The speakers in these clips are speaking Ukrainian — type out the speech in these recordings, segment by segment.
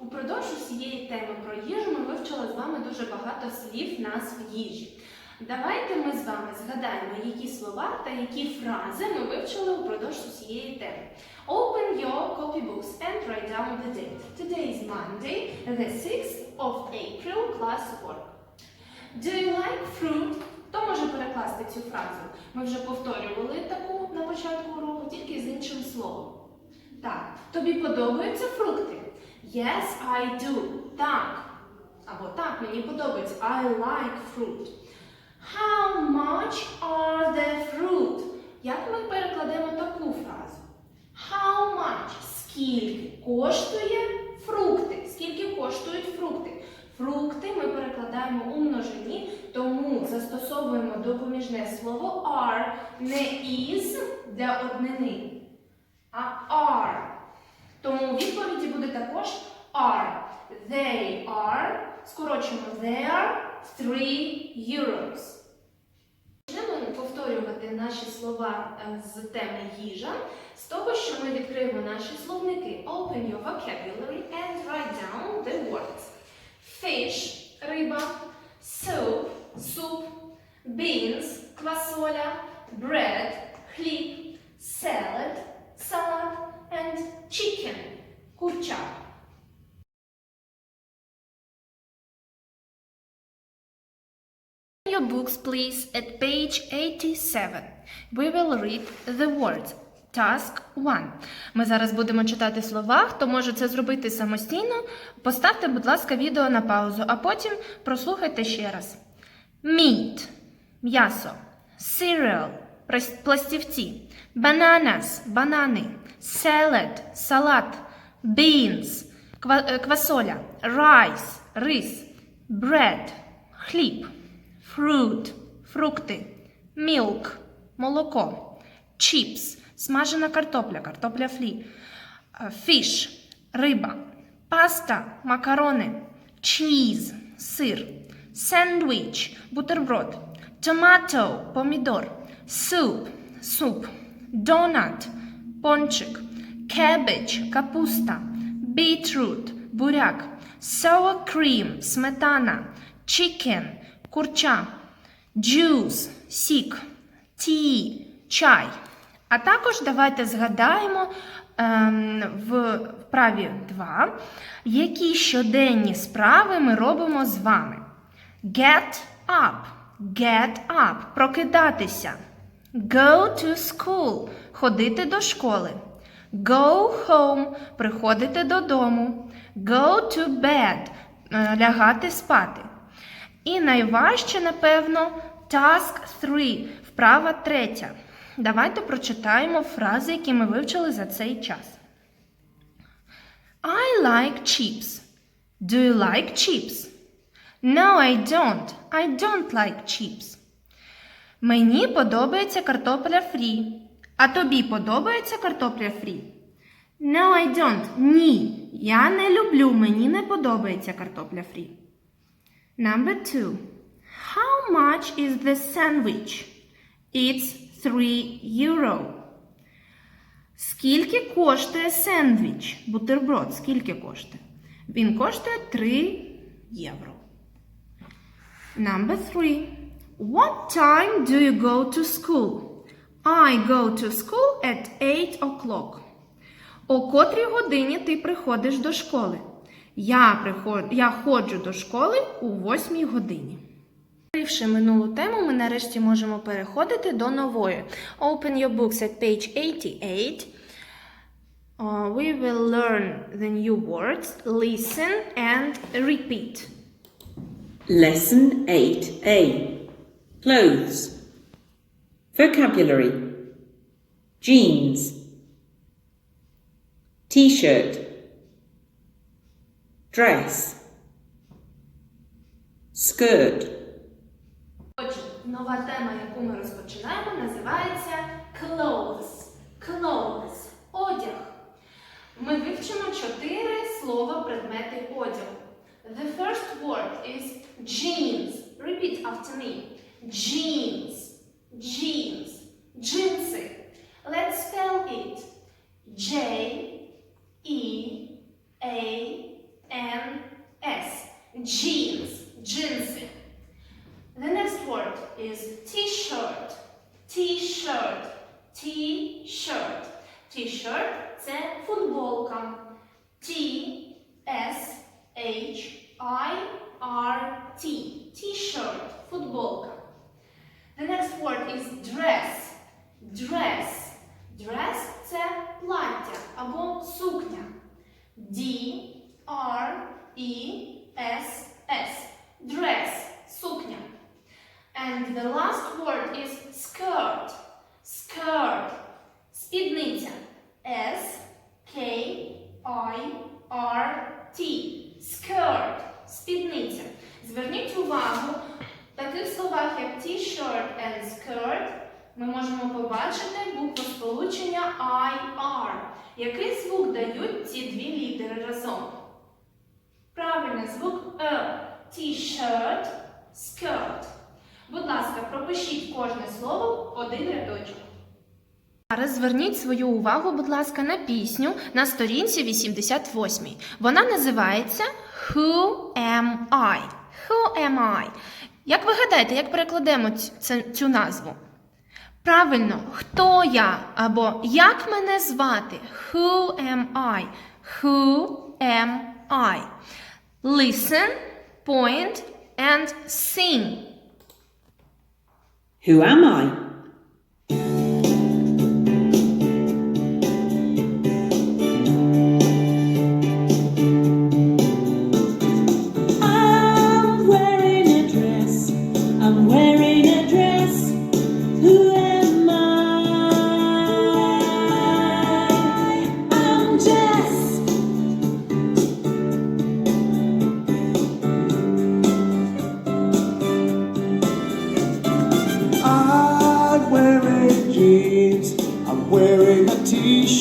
Упродовж усієї теми про їжу ми вивчили з вами дуже багато слів назв їжі. Давайте ми з вами згадаємо, які слова та які фрази ми вивчили упродовж усієї теми. Open your copybooks and write down the date. Today is Monday, the 6th of April, class work. Do you like fruit? Хто може перекласти цю фразу? Ми вже повторювали таку на початку уроку, тільки з іншим словом. Так, тобі подобаються фрукти? Yes, I do. Так. Або так, мені подобається. I like fruit. How much are the fruit? Як ми перекладемо таку фразу? How much? Скільки коштує фрукти? Скільки коштують фрукти? Фрукти ми перекладаємо у множині, тому застосовуємо допоміжне слово are не is для однини, а are. Тому у відповіді буде також are. They are, скорочуємо they are 3 euros. Повторювати наші слова е, з теми їжа з того, що ми відкриємо наші словники. Open your vocabulary and write down the words. Fish – риба, soup – суп, beans – квасоля, bread – хліб, salad – салат and chicken – курча. your books, please, at page 87. We will read the words. Task 1. Ми зараз будемо читати слова. Хто може це зробити самостійно, поставте, будь ласка, відео на паузу, а потім прослухайте ще раз. Meat – м'ясо. Cereal – пластівці. Bananas – банани. Salad – салат. Beans – е, квасоля. Rice – рис. Bread – хліб. Fruit – фрукти. Milk – молоко. Chips – смажена картопля, картопля флі. Е, Fish – риба. Паста – макарони. Cheese – сир. Sandwich – бутерброд. Tomato – помідор. Soup – суп. Donut – пончик. Cabbage – капуста. Beetroot – буряк. Sour cream – сметана. Chicken – курча. Juice – сік. Tea – чай. А також давайте згадаємо ем, в вправі 2, які щоденні справи ми робимо з вами. Get up. Get up. Прокидатися. Go to school. Ходити до школи. Go home. Приходити додому. Go to bed. е, Лягати спати. І найважче, напевно, task 3, вправа третя. Давайте прочитаємо фрази, які ми вивчили за цей час. I like chips. Do you like chips? No, I don't. I don't like chips. Мені подобається картопля фрі. А тобі подобається картопля фрі? No, I don't. Ні. Я не люблю, мені не подобається картопля фрі. Number two. How much is the sandwich? It's 3 euro. Скільки коштує сендвіч? Бутерброд, скільки коштує? Він коштує 3 євро. Number three. What time do you go to school? I go to school at 8 o'clock. О котрій годині ти приходиш до школи? Я, приход... Я ходжу до школи у 8 годині. Вивчивши минулу тему, ми нарешті можемо переходити до нової. Open your books at page 88. Uh, we will learn the new words, listen and repeat. Lesson 8a Clothes Vocabulary Jeans T shirt Dress Skirt Отже, нова тема, яку ми розпочинаємо, називається clothes. Clothes – одяг. Ми вивчимо чотири слова предмети одягу. The first word is jeans. Repeat after me. Jeans. Jeans. Джинси. Let's spell it. J E A jeans, джинси. The next word is t-shirt. T-shirt. T-shirt. T-shirt – це футболка. T S H I R T. T-shirt. Футболка. The next word is dress. Dress. Dress – це плаття або сукня. D R E S S. Dress. Сукня. And the last word is skirt. Skirt. Спідниця. S K I R T. Skirt. Спідниця. Зверніть увагу, в таких словах, як t-shirt and skirt, ми можемо побачити букву сполучення IR. Який звук дають ці дві літери разом? Правильний звук Е. T-shirt, skirt. Будь ласка, пропишіть кожне слово один рядочок. Зараз зверніть свою увагу, будь ласка, на пісню на сторінці 88. Вона називається Who am I? Who am I? Як ви гадаєте, як перекладемо цю назву? Правильно, хто я або як мене звати? Who am I? Who am I? Listen, point and sing. Who am I?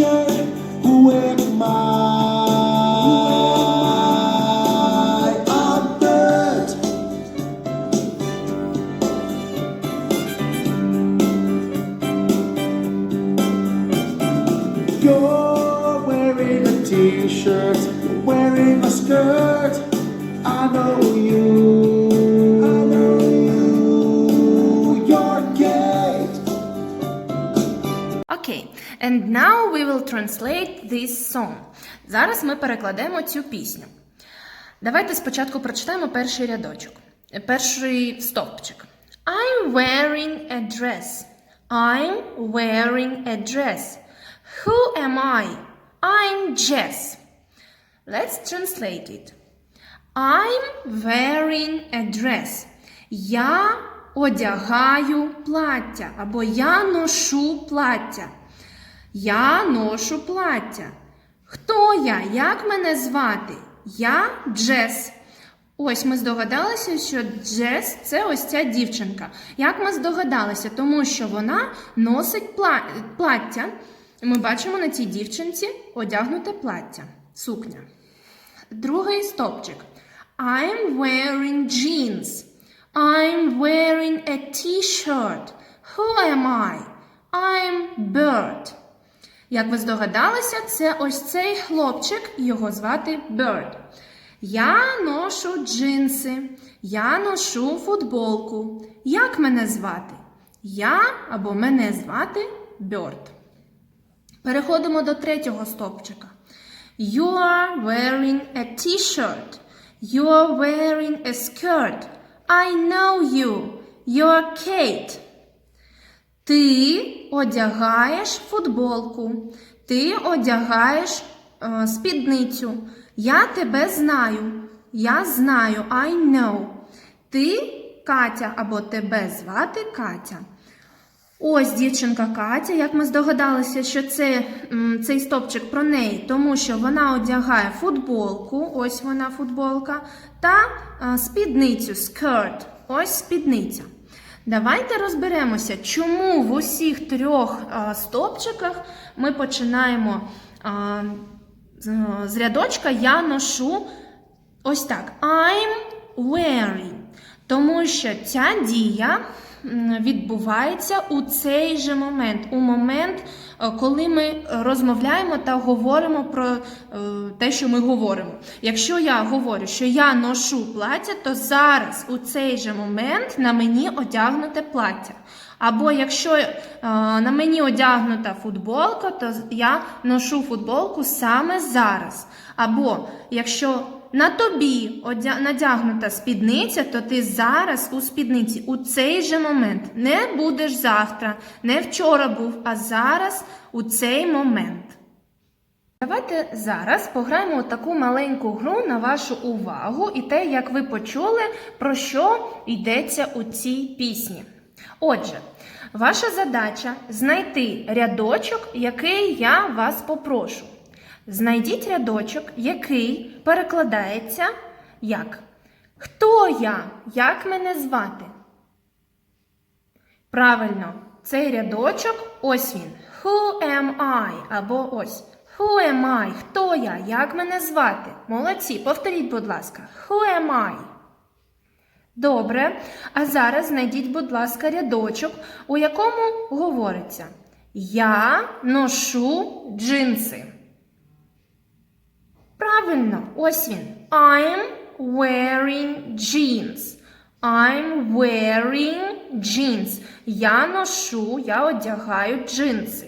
deixar will translate this song. Зараз ми перекладемо цю пісню. Давайте спочатку прочитаємо перший рядочок. Перший стовпчик. I'm wearing a dress. I'm wearing a dress. Who am I? I'm Jess. Let's translate it. I'm wearing a dress. Я одягаю плаття або я ношу плаття. Я ношу плаття. Хто я? Як мене звати? Я Джес. Ось ми здогадалися, що Джес це ось ця дівчинка. Як ми здогадалися? Тому що вона носить пла- плаття. Ми бачимо на цій дівчинці одягнуте плаття, сукня. Другий стопчик. I'm wearing jeans. I'm wearing a t-shirt. Who am I? I'm Bird. Як ви здогадалися, це ось цей хлопчик, його звати Bird. Я ношу джинси, я ношу футболку. Як мене звати? Я або мене звати Bird. Переходимо до третього стопчика. You are wearing a t-shirt. You are wearing a skirt. I know you. You're Kate. Ти одягаєш футболку. Ти одягаєш е, спідницю. Я тебе знаю. Я знаю. I know. Ти Катя або тебе звати Катя. Ось дівчинка Катя, як ми здогадалися, що це, цей стопчик про неї, тому що вона одягає футболку, ось вона футболка, та е, спідницю, скерт, ось спідниця. Давайте розберемося, чому в усіх трьох е, стопчиках ми починаємо е, з, з рядочка я ношу ось так. I'm wearing. Тому що ця дія відбувається у цей же момент, у момент, е, коли ми розмовляємо та говоримо про е, те, що ми говоримо. Якщо я говорю, що я ношу плаття, то зараз у цей же момент на мені одягнуте плаття. Або якщо е, на мені одягнута футболка, то я ношу футболку саме зараз. Або якщо на тобі надягнута спідниця, то ти зараз у спідниці у цей же момент. Не будеш завтра, не вчора був, а зараз у цей момент. Давайте зараз пограємо таку маленьку гру на вашу увагу і те, як ви почули, про що йдеться у цій пісні. Отже, ваша задача знайти рядочок, який я вас попрошу. Знайдіть рядочок, який перекладається як Хто я? Як мене звати? Правильно, цей рядочок ось він. Who am I? Або ось. Who am I? Хто я? Як мене звати? Молодці, повторіть, будь ласка. Who am I? Добре. А зараз знайдіть, будь ласка, рядочок, у якому говориться Я ношу джинси. Правильно, ось він. I'm wearing jeans. I'm wearing jeans. Я ношу, я одягаю джинси.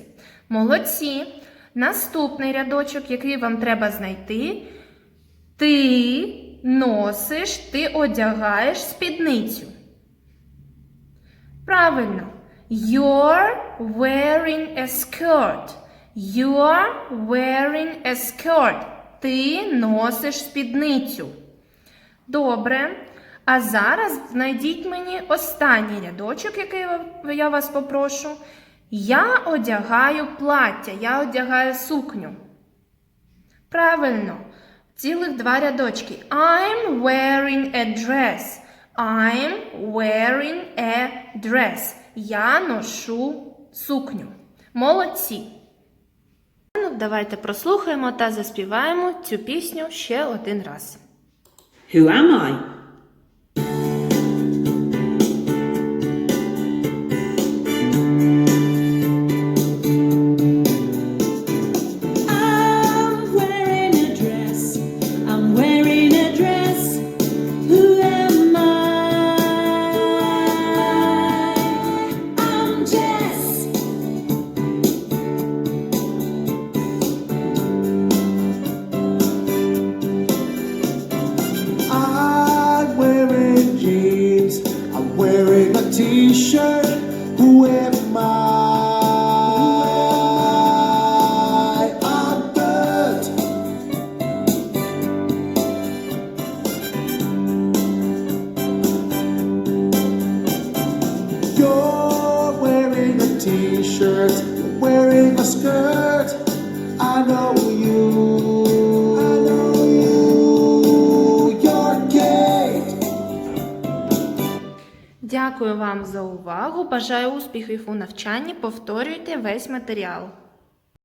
Молодці. Наступний рядочок, який вам треба знайти. Ти носиш, ти одягаєш спідницю. Правильно. You're wearing a skirt. You're wearing a skirt. Ти носиш спідницю. Добре. А зараз знайдіть мені останній рядочок, який я вас попрошу. Я одягаю плаття, я одягаю сукню. Правильно. Цілих два рядочки. I'm wearing a dress. I'm wearing a dress. Я ношу сукню. Молодці. Давайте прослухаємо та заспіваємо цю пісню ще один раз. Who am I? Вам за увагу. Бажаю успіхів у навчанні. Повторюйте весь матеріал.